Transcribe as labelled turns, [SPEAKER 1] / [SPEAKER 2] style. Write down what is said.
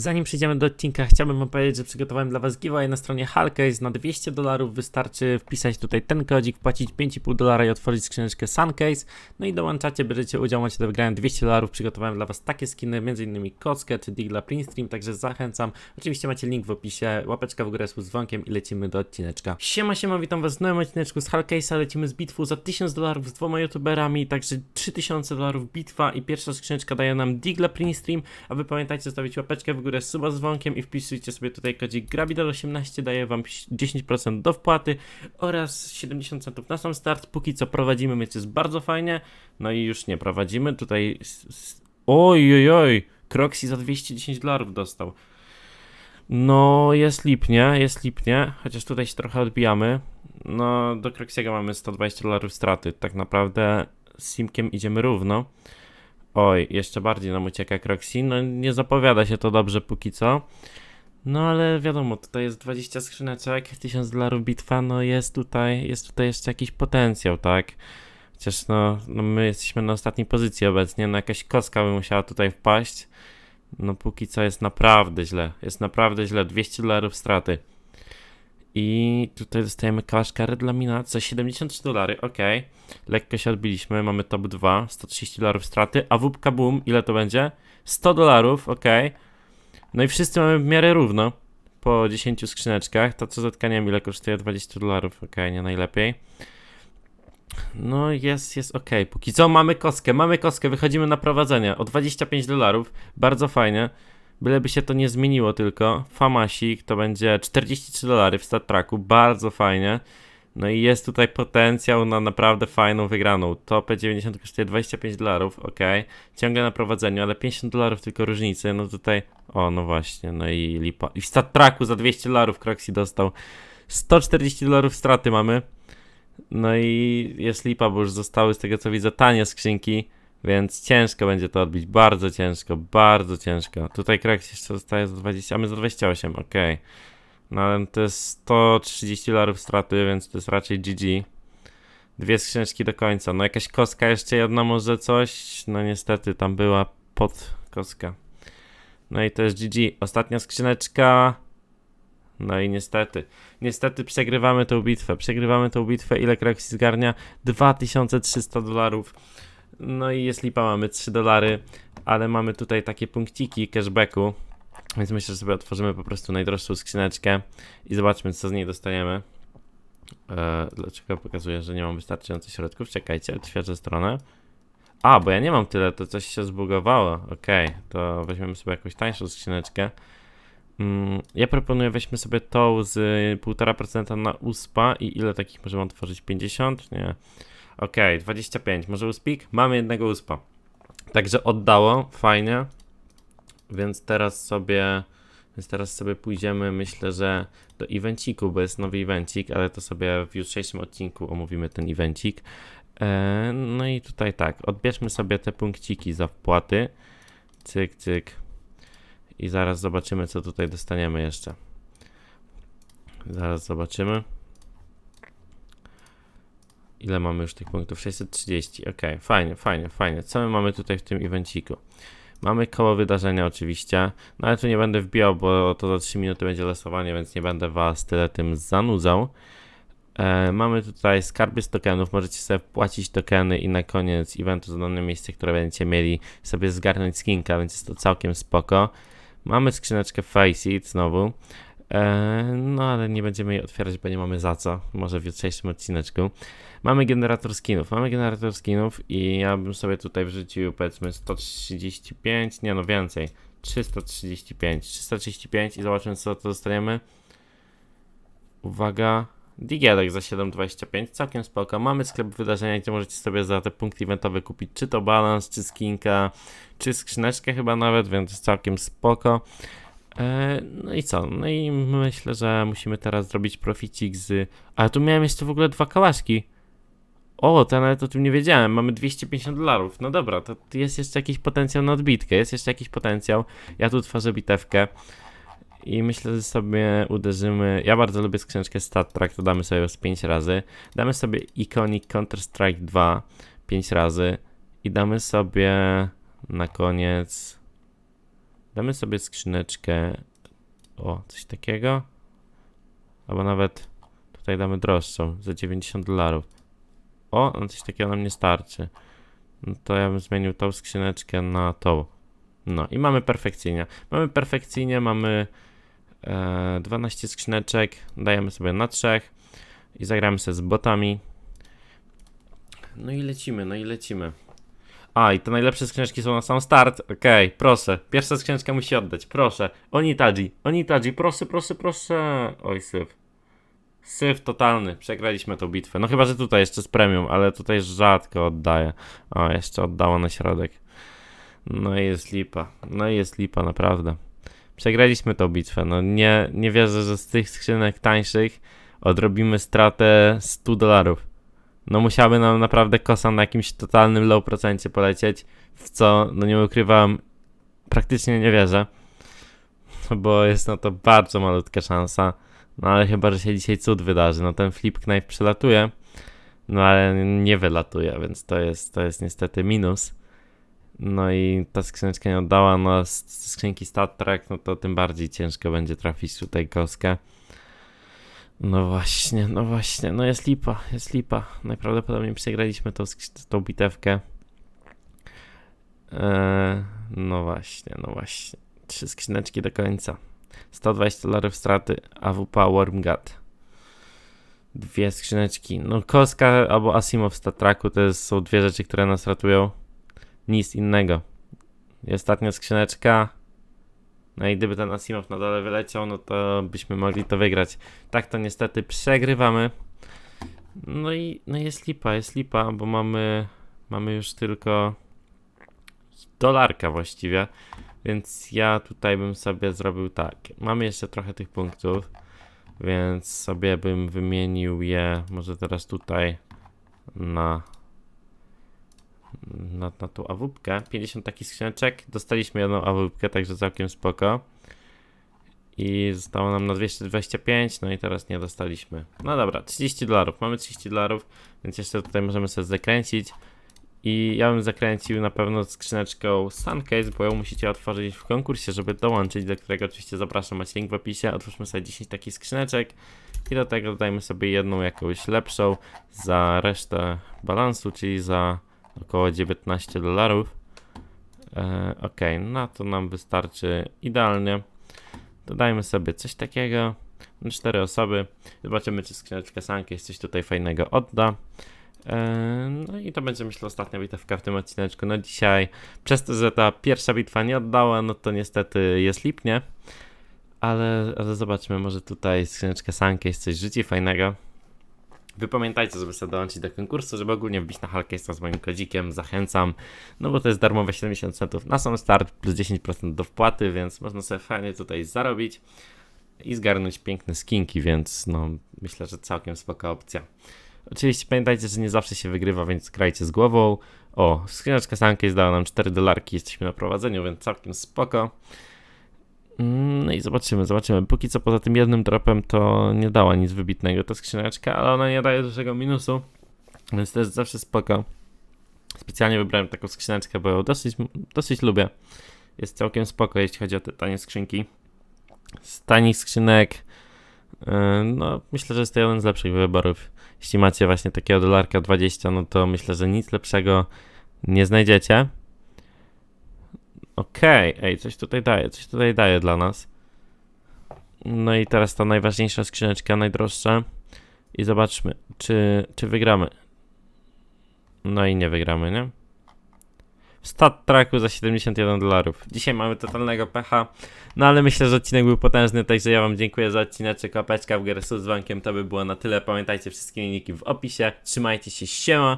[SPEAKER 1] Zanim przejdziemy do odcinka, chciałbym wam powiedzieć, że przygotowałem dla was giveaway na stronie Halcase na 200 dolarów. Wystarczy wpisać tutaj ten kodzik, wpłacić 5,5 dolara i otworzyć skrzyneczkę Suncase. No i dołączacie, bierzecie udział, macie do wygrania 200 dolarów. Przygotowałem dla was takie skiny, m.in. Kockę czy Digla Printstream, także zachęcam. Oczywiście macie link w opisie, łapeczka w górę z dzwonkiem i lecimy do odcineczka. Siema, siema, witam was w nowym odcineczku z Halcase'a. Lecimy z bitwą za 1000 dolarów z dwoma youtuberami, także 3000 dolarów bitwa i pierwsza skrzyneczka daje nam Digla Printstream, a wy pamiętajcie zostawić łapeczkę w górę, suba z dzwonkiem i wpisujcie sobie tutaj kodzik Grabidol18, daje wam 10% do wpłaty oraz 70 centów na sam start. Póki co prowadzimy, więc jest bardzo fajnie. No i już nie prowadzimy. Tutaj. Oj, oj, oj. Croxy za 210 dolarów dostał. No, jest lipnie, jest lipnie, chociaż tutaj się trochę odbijamy. No, do Croxiego mamy 120 dolarów straty. Tak naprawdę z Simkiem idziemy równo. Oj, jeszcze bardziej nam ucieka Croxy. No, nie zapowiada się to dobrze póki co. No, ale wiadomo, tutaj jest 20 skrzyneczek, 1000 dolarów bitwa, no jest tutaj, jest tutaj jeszcze jakiś potencjał, tak? Chociaż no, no my jesteśmy na ostatniej pozycji obecnie, no jakaś kostka by musiała tutaj wpaść. No póki co jest naprawdę źle, jest naprawdę źle, 200 dolarów straty. I tutaj dostajemy kałaszka Red Laminat za 73 dolary, ok. Lekko się odbiliśmy, mamy top 2, 130 dolarów straty, a wupka boom, ile to będzie? 100 dolarów, ok. No i wszyscy mamy w miarę równo, po 10 skrzyneczkach. To co zatkaniam, ile kosztuje? 20 dolarów, ok, nie najlepiej. No jest, jest ok. Póki co mamy kostkę, mamy kostkę, wychodzimy na prowadzenie o 25 dolarów, bardzo fajnie. Byleby się to nie zmieniło tylko. Famasik to będzie 43 dolary w stat tracku, bardzo fajnie. No i jest tutaj potencjał na naprawdę fajną wygraną. To P90 kosztuje 25 dolarów, ok. Ciągle na prowadzeniu, ale 50 dolarów tylko różnicy. No tutaj, o no właśnie, no i lipa. I w stat tracku za 200 dolarów Croxy dostał. 140 dolarów straty mamy. No i jest lipa, bo już zostały z tego co widzę tanie skrzynki, więc ciężko będzie to odbić. Bardzo ciężko, bardzo ciężko. Tutaj Croxy jeszcze zostaje za 20, a my za 28, ok. No ale to jest 130 dolarów straty, więc to jest raczej GG. Dwie skrzyneczki do końca. No jakaś kostka jeszcze jedna może coś. No niestety tam była pod kostka. No i to jest GG. Ostatnia skrzyneczka. No i niestety. Niestety przegrywamy tą bitwę. Przegrywamy tą bitwę. Ile Croxy zgarnia? 2300 dolarów. No i jest lipa, mamy 3 dolary, ale mamy tutaj takie punkciki cashbacku. Więc myślę, że sobie otworzymy po prostu najdroższą skrzyneczkę i zobaczmy, co z niej dostajemy. Eee, dlaczego pokazuję, że nie mam wystarczająco środków? Czekajcie, odświeżę stronę. A, bo ja nie mam tyle, to coś się zbugowało. Okej, to weźmiemy sobie jakąś tańszą skrzyneczkę. Mm, ja proponuję, weźmy sobie tą z 1,5% na USPA i ile takich możemy otworzyć? 50? Nie. Okej, 25. Może USPIK? Mamy jednego USPA. Także oddało, fajnie. Więc teraz sobie, więc teraz sobie pójdziemy, myślę, że do evenciku, bo jest nowy evencik, ale to sobie w jutrzejszym odcinku omówimy ten evencik. E, no i tutaj tak, odbierzmy sobie te punkciki za wpłaty. Cyk, cyk. I zaraz zobaczymy, co tutaj dostaniemy jeszcze. Zaraz zobaczymy. Ile mamy już tych punktów? 630. Ok, fajnie, fajnie, fajnie. Co my mamy tutaj w tym evenciku? Mamy koło wydarzenia oczywiście, no ale tu nie będę wbijał, bo to za 3 minuty będzie losowanie, więc nie będę was tyle tym zanudzał. E, mamy tutaj skarby z tokenów, możecie sobie wpłacić tokeny i na koniec eventu za dane miejsce, które będziecie mieli sobie zgarnąć skinka, więc jest to całkiem spoko. Mamy skrzyneczkę Faceit znowu, no ale nie będziemy jej otwierać, bo nie mamy za co, może w jutrzejszym odcineczku. Mamy generator skinów, mamy generator skinów i ja bym sobie tutaj wrzucił powiedzmy 135, nie no więcej, 335, 335 i zobaczymy co to dostaniemy. Uwaga, Digielek za 7,25, całkiem spoko. Mamy sklep wydarzenia, gdzie możecie sobie za te punkty eventowe kupić czy to balans, czy skinka, czy skrzyneczkę chyba nawet, więc całkiem spoko. E, No i co? No i myślę, że musimy teraz zrobić proficik z... Ale tu miałem jeszcze w ogóle dwa kałaszki. O, to ja nawet o tym nie wiedziałem. Mamy 250 dolarów. No dobra, to jest jeszcze jakiś potencjał na odbitkę. Jest jeszcze jakiś potencjał. Ja tu tworzę bitewkę. I myślę, że sobie uderzymy. Ja bardzo lubię skrzyneczkę Stat Track, to damy sobie z 5 razy. Damy sobie Iconic Counter Strike 2 5 razy. I damy sobie na koniec Damy sobie skrzyneczkę. O, coś takiego. Albo nawet tutaj damy droższą za 90 dolarów. O, no coś takiego nam nie starczy. No to ja bym zmienił tą skrzyneczkę na tą. No i mamy perfekcyjnie. Mamy perfekcyjnie, mamy e, 12 skrzyneczek. Dajemy sobie na trzech i zagramy sobie z botami. No i lecimy, no i lecimy. A, i te najlepsze skrzyneczki są na sam start. Okej, proszę. Pierwsza skrzyneczka musi oddać, proszę. Onitaji, Onitaji, proszę, proszę, proszę. Oj, syf. Syf totalny. Przegraliśmy tą bitwę. No chyba, że tutaj jeszcze z premium, ale tutaj rzadko oddaję. O, jeszcze oddało na środek. No i jest lipa. No i jest lipa, naprawdę. Przegraliśmy tą bitwę. No nie, nie wierzę, że z tych skrzynek tańszych odrobimy stratę 100 dolarów. No musiałaby nam naprawdę kosa na jakimś totalnym low procencie polecieć, w co, no nie ukrywam, praktycznie nie wierzę, bo jest na to bardzo malutka szansa, no ale chyba, że się dzisiaj cud wydarzy, no ten flip knife no ale nie wylatuje, więc to jest, to jest niestety minus. No i ta skrzyneczka nie oddała, no z skrzynki Star Trek, no to tym bardziej ciężko będzie trafić tutaj koskę. No właśnie, no właśnie, no jest lipa, jest lipa. Najprawdopodobniej przegraliśmy tą, tą bitewkę. Eee, no właśnie, no właśnie. Trzy skrzyneczki do końca. 120 dolarów straty, AWP Wormgat. Dwie skrzyneczki. No Koska albo Asimov w Statraku to jest, są dwie rzeczy, które nas ratują. Nic innego. I ostatnia skrzyneczka. No i gdyby ten Asimov na dole wyleciał, no to byśmy mogli to wygrać. Tak to niestety przegrywamy. No i no jest lipa, jest lipa, bo mamy, mamy już tylko dolarka właściwie. Więc ja tutaj bym sobie zrobił tak. Mamy jeszcze trochę tych punktów, więc sobie bym wymienił je może teraz tutaj na na, na tą awupkę. 50 takich skrzyneczek. Dostaliśmy jedną awupkę, także całkiem spoko. I zostało nam na 225, no i teraz nie dostaliśmy. No dobra, 30 dolarów. Mamy 30 dolarów, więc jeszcze tutaj możemy sobie zakręcić. I ja bym zakręcił na pewno skrzyneczką Suncase, bo ją musicie otworzyć w konkursie, żeby dołączyć, do którego oczywiście zapraszam, macie link w opisie. Otwórzmy sobie 10 takich skrzyneczek i do tego dodajmy sobie jedną jakąś lepszą za resztę balansu, czyli za około 19 dolarów. E, ok, no to nam wystarczy idealnie. Dodajmy sobie coś takiego. Na 4 osoby. Zobaczymy, czy skrzyneczka Suncase coś tutaj fajnego odda. E, No i to będzie myślę ostatnia bitewka w tym odcineczku. No dzisiaj, przez to, że ta pierwsza bitwa nie oddała, no to niestety jest lipnie. Ale, ale zobaczmy, może tutaj skrzyneczka Suncase coś rzuci fajnego. Wy pamiętajcie, żeby sobie dołączyć do konkursu, żeby ogólnie wbić na Hulkesta z moim kodzikiem, zachęcam, no bo to jest darmowe 70 centów na sam start, plus 10% do wpłaty, więc można sobie fajnie tutaj zarobić i zgarnąć piękne skinki, więc no myślę, że całkiem spoko opcja. Oczywiście pamiętajcie, że nie zawsze się wygrywa, więc grajcie z głową. O, skrzyneczka Suncase dała nam 4 dolarki, jesteśmy na prowadzeniu, więc całkiem spoko. Mm, No i zobaczymy, zobaczymy. Póki co poza tym jednym dropem to nie dała nic wybitnego ta skrzyneczka, ale ona nie daje dużego minusu, więc to jest zawsze spoko. Specjalnie wybrałem taką skrzyneczkę, bo ją dosyć, dosyć lubię. Jest całkiem spoko, jeśli chodzi o te tanie skrzynki. Z tanich skrzynek, yy, no myślę, że jest to jeden z lepszych wyborów. Jeśli macie właśnie takiego dolarka 20, no to myślę, że nic lepszego nie znajdziecie. Okej, ej, coś tutaj daje, coś tutaj daje dla nas. No i teraz ta najważniejsza skrzyneczka, najdroższa. I zobaczmy, czy, czy wygramy. No i nie wygramy, nie? W stat tracku za 71 dolarów. Dzisiaj mamy totalnego pecha. No ale myślę, że odcinek był potężny, także ja wam dziękuję za odcineczek. Łapeczka w górę z dzwonkiem, to by było na tyle. Pamiętajcie wszystkie linki w opisie. Trzymajcie się, siema.